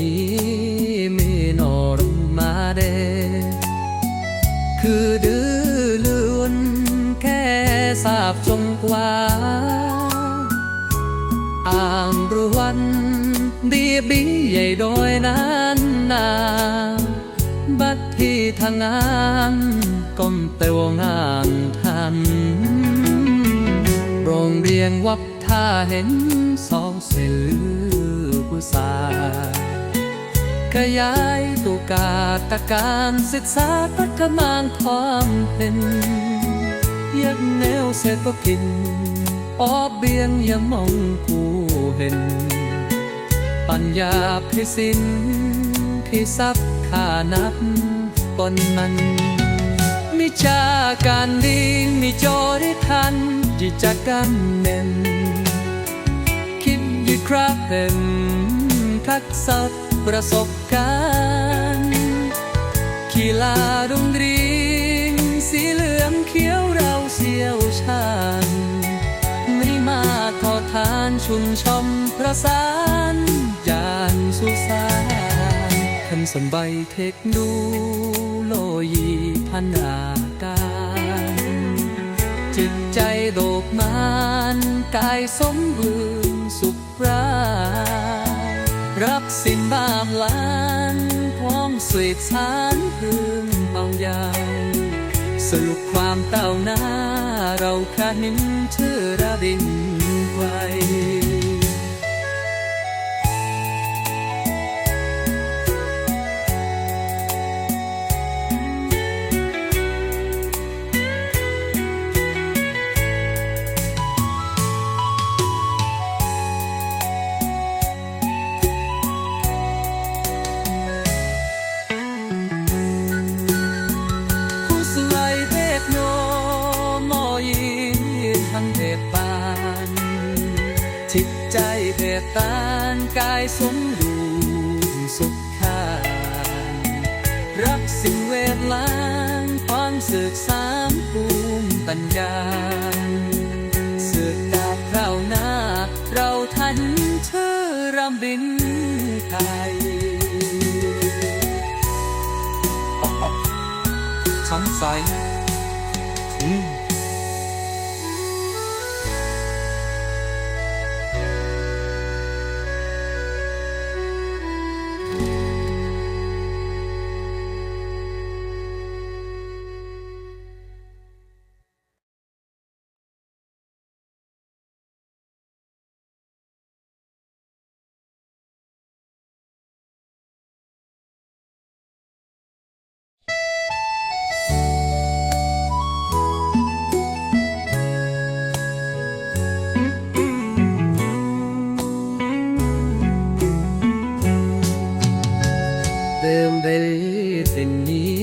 นี้มีนอรมาเดคือดื้อเลือนแค่สาบจงกว่าอ่างรวนดีบีใหญ่โดยนั้นนาบัดที่ทางงานก้มเตวงานทันโรงเรียนวัด ท่าเห็นสองเสือผู้สาขยายตุกาตการศึกษาตักมางความเป็นยักแนวเศรษฐกินออบเบียงยังมองผู้เห็น ปัญญาพิสินพิสับขานับตนมันมิจาการดีมีจอได้ทัน จิจกรรมเน้นคิดยึดครับเป็นทักษะประสบการณ์กีฬาดงเรียนสีเหลืองเขียวเราเสียวชาญไม่มาทอดทานชุมชมประสานยานสุสานคันสนใบเทคโนโลยีพันอาการจิตใจ โดกมานกายสมบูรณ์สุขรารับสินบามล้านพร้อมสืบสารพึงเบาใหญ่สรุปความเต่าหน้าเราคาหินเชื่อระดินไว้ จิตใจเพศตานกายสมดูสุขคานรักสิ่งเวทล้างความสึกสามภูมิปัญญาสึกดาบคราหน้าเราทันเธอรำบินไทยสงสั เดิมเบลตินนี้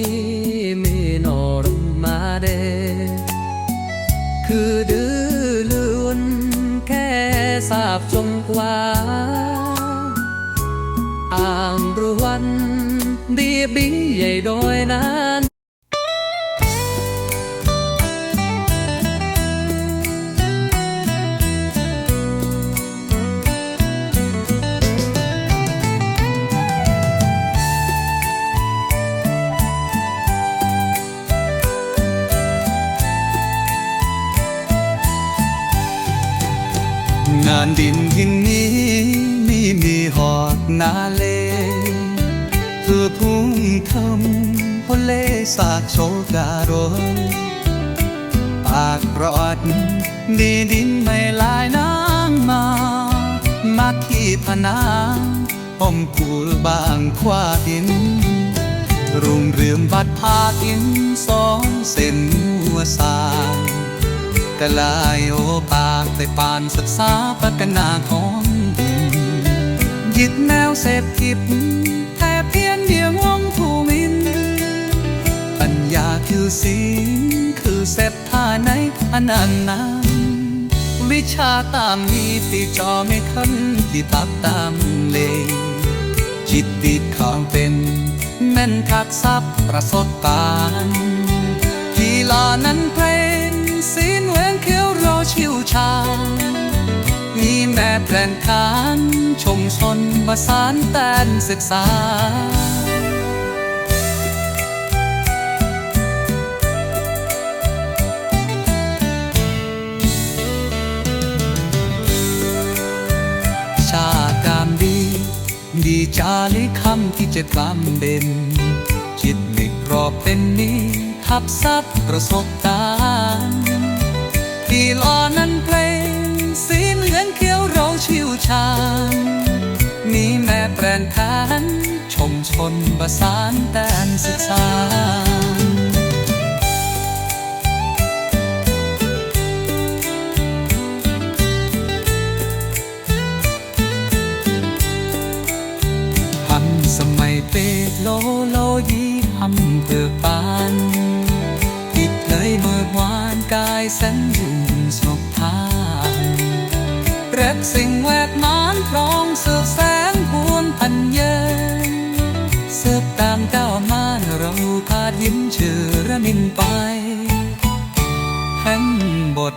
มีนอรมาเดคือดื้อเลือนแค่สาบจงกว่าอ่างรวนดีบีใหญ่โดยนั้นานดินหินนี้มีมีหอดนาเลเพื่อพุ่งทำพเลสากโชการนปากรอดดีดินไม่ลายนางมามาขี้พนางอมกูลบางควาดิน รุงเรืองบัดพาดินสองเส้นหัวสาย กะลายโอปากแต่ปานศึกษาพัฒนาของดินยึดแนวเสพติดแต่เพียงเดียวงงผู้มิน ปัญญาคือสิ่งคือเสพท่าในอนันนานวิชาตามนี้ติจอไม่คันที่ตักตามเลงจิตติดข้างเป็นแม่นทักษะประสบการณ์กีฬานั้นเพ ชา มีแม่แปลนขานชมชนประสานแตนศึกษาชาติการดี ดีจาริคำที่จะกลำเด่นจิตไม่กรอบเป็นนี้ ทับซับประสบการ ที่ลอนั้นเพลง สีเหลืองเขียวเราชิวชาญมีแม่แปรนแทนชมชนประสานแตนศึกษาทันสมัยเปดโลโลยีอำเภอปาน กายสันอยู่สบทานรักสิ่งแวดนานมพร้องสืบแสงพูนพันเยินเสิบตามก้าวมานเราพาดยิ้มเชื่อระนินไปแห่งบท